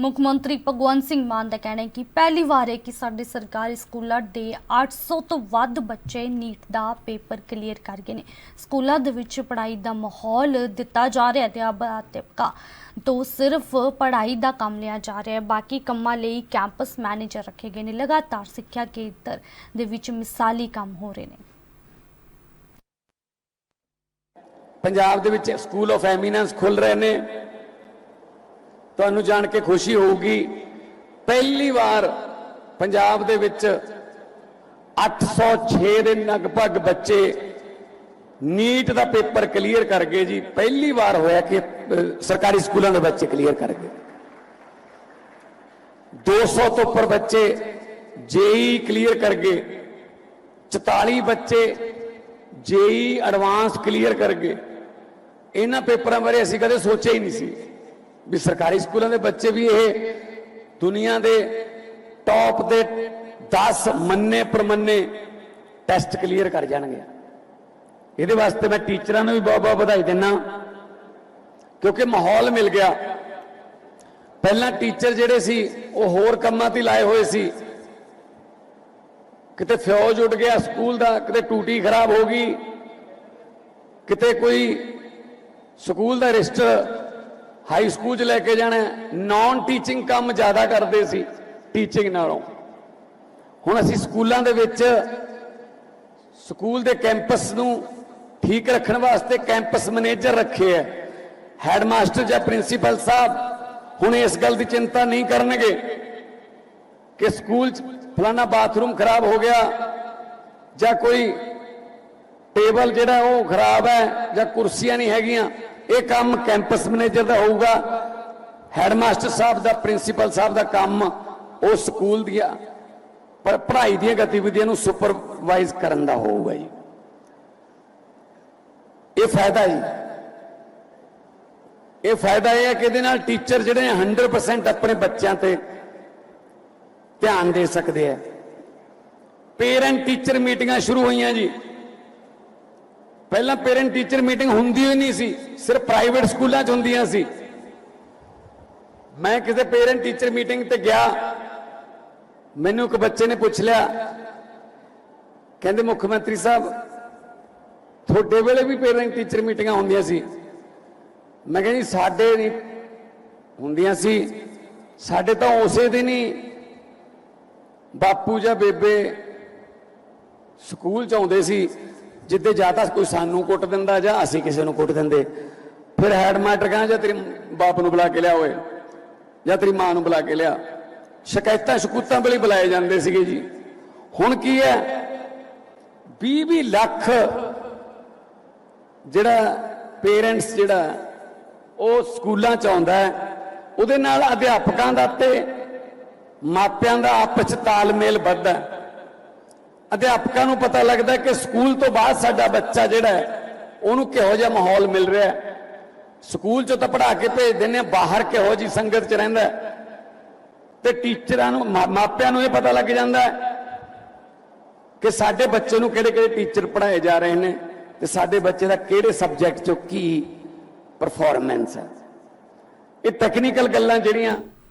ਮੁੱਖ ਮੰਤਰੀ ਭਗਵੰਤ ਸਿੰਘ ਮਾਨ ਦਾ ਕਹਿਣਾ ਹੈ ਕਿ ਪਹਿਲੀ ਵਾਰ ਹੈ ਕਿ ਸਾਡੇ ਸਰਕਾਰੀ ਸਕੂਲਾਂ ਦੇ 800 ਤੋਂ ਵੱਧ ਬੱਚੇ ਨੀਟ ਦਾ ਪੇਪਰ ਕਲੀਅਰ ਕਰ ਗਏ ਨੇ। ਸਕੂਲਾਂ ਦੇ ਵਿੱਚ ਪੜ੍ਹਾਈ ਦਾ ਮਾਹੌਲ ਦਿੱਤਾ ਜਾ ਰਿਹਾ ਤੇ ਅਧਿਆਪਕਾਂ ਤੋਂ ਸਿਰਫ ਪੜ੍ਹਾਈ ਦਾ ਕੰਮ ਲਿਆ ਜਾ ਰਿਹਾ ਹੈ। ਬਾਕੀ ਕੰਮਾਂ ਲਈ ਕੈਂਪਸ ਮੈਨੇਜਰ ਰੱਖੇ ਗਏ ਨੇ। ਲਗਾਤਾਰ ਸਿੱਖਿਆ ਕੇਂਦਰ ਦੇ ਵਿੱਚ ਮਿਸਾਲੀ ਕੰਮ ਹੋ ਰਹੇ ਨੇ। ਪੰਜਾਬ ਦੇ ਵਿੱਚ ਸਕੂਲ ਆਫ ਐਮੀਨੈਂਸ ਖੁੱਲ ਰਹੇ ਨੇ। ਤੁਹਾਨੂੰ ਜਾਣ ਕੇ ਖੁਸ਼ੀ ਹੋਊਗੀ। ਪਹਿਲੀ ਵਾਰ ਪੰਜਾਬ ਦੇ ਵਿੱਚ 806 ਦੇ ਲਗਭਗ ਬੱਚੇ ਨੀਟ ਦਾ ਪੇਪਰ ਕਲੀਅਰ ਕਰ ਗਏ ਜੀ। ਪਹਿਲੀ ਵਾਰ ਹੋਇਆ ਕਿ ਸਰਕਾਰੀ ਸਕੂਲਾਂ ਦੇ ਬੱਚੇ ਕਲੀਅਰ ਕਰ ਗਏ। 200 ਤੋਂ ਉੱਪਰ ਬੱਚੇ ਜੇਈ ਕਲੀਅਰ ਕਰ ਗਏ। 44 ਬੱਚੇ ਜੇਈ ਐਡਵਾਂਸ ਕਲੀਅਰ ਕਰ ਗਏ। ਇਹਨਾਂ ਪੇਪਰਾਂ ਬਾਰੇ ਅਸੀਂ ਕਦੇ ਸੋਚਿਆ ਹੀ ਨਹੀਂ ਸੀ। ਵੀ ਸਰਕਾਰੀ ਸਕੂਲਾਂ ਦੇ ਬੱਚੇ ਵੀ ਇਹ ਦੁਨੀਆ ਦੇ ਟੌਪ ਦੇ 10 ਮੰਨੇ ਪ੍ਰਮੰਨੇ ਟੈਸਟ ਕਲੀਅਰ ਕਰ ਜਾਣਗੇ। ਇਹਦੇ ਵਾਸਤੇ ਮੈਂ ਟੀਚਰਾਂ ਨੂੰ ਵੀ ਬਹੁਤ ਬਹੁਤ ਵਧਾਈ ਦਿੰਦਾ ਕਿਉਂਕਿ ਮਾਹੌਲ ਮਿਲ ਗਿਆ। ਪਹਿਲਾਂ ਟੀਚਰ ਜਿਹੜੇ ਸੀ, ਉਹ ਹੋਰ ਕੰਮਾਂ ਤੇ ਲਾਏ ਹੋਏ ਸੀ। ਕਿਤੇ ਫਿਊਜ਼ ਉੱਡ ਗਿਆ ਸਕੂਲ ਦਾ, ਕਿਤੇ ਟੂਟੀ ਖਰਾਬ ਹੋ ਗਈ। ਕਿਤੇ ਕੋਈ ਸਕੂਲ ਦਾ ਰਜਿਸਟਰ ਹਾਈ ਸਕੂਲ 'ਚ ਲੈ ਕੇ ਜਾਣਾ ਨਾਨ ਟੀਚਿੰਗ ਕੰਮ ਜ਼ਿਆਦਾ ਕਰਦੇ ਸੀ ਟੀਚਿੰਗ ਨਾਲੋਂ। ਹੁਣ ਅਸੀਂ ਸਕੂਲਾਂ ਦੇ ਵਿੱਚ ਸਕੂਲ ਦੇ ਕੈਂਪਸ ਨੂੰ ਠੀਕ ਰੱਖਣ ਵਾਸਤੇ ਕੈਂਪਸ ਮੈਨੇਜਰ ਰੱਖੇ ਹੈ। ਹੈਡਮਾਸਟਰ ਜਾਂ ਪ੍ਰਿੰਸੀਪਲ ਸਾਹਿਬ ਹੁਣ ਇਸ ਗੱਲ ਦੀ ਚਿੰਤਾ ਨਹੀਂ ਕਰਨਗੇ ਕਿ ਸਕੂਲ 'ਚ ਫਲਾਣਾ ਬਾਥਰੂਮ ਖਰਾਬ ਹੋ ਗਿਆ ਜਾਂ ਕੋਈ ਟੇਬਲ ਜਿਹੜਾ ਉਹ ਖਰਾਬ ਹੈ ਜਾਂ ਕੁਰਸੀਆਂ ਨਹੀਂ ਹੈਗੀਆਂ। ਇਹ ਕੰਮ ਕੈਂਪਸ ਮੈਨੇਜਰ ਦਾ ਹੋਊਗਾ, ਹੈਡਮਾਸਟਰ ਸਾਹਿਬ ਦਾ, ਪ੍ਰਿੰਸੀਪਲ ਸਾਹਿਬ ਦਾ ਕੰਮ ਉਹ ਸਕੂਲ ਦੀਆਂ ਪਰ ਪੜ੍ਹਾਈ ਦੀਆਂ ਗਤੀਵਿਧੀਆਂ ਨੂੰ ਸੁਪਰਵਾਈਜ਼ ਕਰਨ ਦਾ ਹੋਊਗਾ ਜੀ। ਇਹ ਫਾਇਦਾ ਜੀ। ਇਹ ਫਾਇਦਾ ਇਹ ਹੈ ਕਿ ਇਹਦੇ ਨਾਲ ਟੀਚਰ ਜਿਹੜੇ ਆ 100% ਆਪਣੇ ਬੱਚਿਆਂ ਤੇ ਧਿਆਨ ਦੇ ਸਕਦੇ ਆ। ਪੇਰੈਂਟ ਟੀਚਰ ਮੀਟਿੰਗਾਂ ਸ਼ੁਰੂ ਹੋਈਆਂ ਜੀ। ਪਹਿਲਾਂ ਪੇਰੈਂਟ ਟੀਚਰ ਮੀਟਿੰਗ ਹੁੰਦੀ ਹੀ ਨਹੀਂ ਸੀ, ਸਿਰਫ ਪ੍ਰਾਈਵੇਟ ਸਕੂਲਾਂ 'ਚ ਹੁੰਦੀਆਂ ਸੀ। ਮੈਂ ਕਿਸੇ ਪੇਰੈਂਟ ਟੀਚਰ ਮੀਟਿੰਗ ਤੇ ਗਿਆ, ਮੈਨੂੰ ਇੱਕ ਬੱਚੇ ਨੇ ਪੁੱਛ ਲਿਆ, ਕਹਿੰਦੇ ਮੁੱਖ ਮੰਤਰੀ ਸਾਹਿਬ, ਤੁਹਾਡੇ ਵੇਲੇ ਵੀ ਪੇਰੈਂਟ ਟੀਚਰ ਮੀਟਿੰਗਾਂ ਹੁੰਦੀਆਂ ਸੀ। ਮੈਂ ਕਹਿੰਦੀ ਸਾਡੇ ਨਹੀਂ, ਹੁੰਦੀਆਂ ਸੀ। ਸਾਡੇ ਤਾਂ ਉਸੇ ਦਿਨ ਹੀ ਬਾਪੂ ਜਾਂ ਬੇਬੇ ਸਕੂਲ ਚ ਆਉਂਦੇ ਸੀ। ਜਿੱਦੇ ਜਾਂ ਤਾਂ ਕੋਈ ਸਾਨੂੰ ਕੁੱਟ ਦਿੰਦਾ ਜਾਂ ਅਸੀਂ ਕਿਸੇ ਨੂੰ ਕੁੱਟ ਦਿੰਦੇ। ਫਿਰ ਹੈਡ ਮਾਸਟਰ ਕਹਿੰਦਾ, ਜਾਂ ਤੇਰੇ ਬਾਪ ਨੂੰ ਬੁਲਾ ਕੇ ਲਿਆ ਓਏ, ਜਾਂ ਤੇਰੀ ਮਾਂ ਨੂੰ ਬੁਲਾ ਕੇ ਲਿਆ। ਸ਼ਿਕਾਇਤਾਂ ਸ਼ਕੂਤਾਂ ਵੇਲੇ ਬੁਲਾਏ ਜਾਂਦੇ ਸੀਗੇ ਜੀ। ਹੁਣ ਕੀ ਹੈ? 20 20 ਲੱਖ ਜਿਹੜਾ ਪੇਰੈਂਟਸ ਜਿਹੜਾ ਉਹ ਸਕੂਲਾਂ ਚ ਆਉਂਦਾ ਹੈ, ਉਹਦੇ ਨਾਲ ਅਧਿਆਪਕਾਂ ਦਾ ਤੇ ਮਾਪਿਆਂ ਦਾ ਆਪਸ ਚ ਤਾਲਮੇਲ ਵੱਧਦਾ ਅਧਿਆਪਕਾਂ ਨੂੰ ਪਤਾ ਲੱਗਦਾ ਕਿ ਸਕੂਲ ਤੋਂ ਬਾਅਦ ਸਾਡਾ ਬੱਚਾ ਜਿਹੜਾ ਉਹਨੂੰ ਕਿਹੋ ਜਿਹਾ ਮਾਹੌਲ ਮਿਲ ਰਿਹਾ ਸਕੂਲ ਚੋਂ ਤਾਂ ਪੜ੍ਹਾ ਕੇ ਭੇਜ ਦਿੰਦੇ ਆ ਬਾਹਰ ਕਿਹੋ ਜੀ ਸੰਗਤ ਚ ਰਹਿੰਦਾ ਹੈ। ਤੇ ਟੀਚਰਾਂ ਨੂੰ, ਮਾ- ਮਾਪਿਆਂ ਨੂੰ ਇਹ ਪਤਾ ਲੱਗ ਜਾਂਦਾ ਕਿ ਸਾਡੇ ਬੱਚੇ ਨੂੰ ਕਿਹੜੇ ਕਿਹੜੇ ਟੀਚਰ ਪੜ੍ਹਾਏ ਜਾ ਰਹੇ ਨੇ ਤੇ ਸਾਡੇ ਬੱਚੇ ਦਾ ਕਿਹੜੇ ਸਬਜੈਕਟ ਚੋਂ ਕੀ ਪਰਫਾਰਮੈਂਸ ਹੈ। ਇਹ ਟੈਕਨੀਕਲ ਗੱਲਾਂ ਜਿਹੜੀਆਂ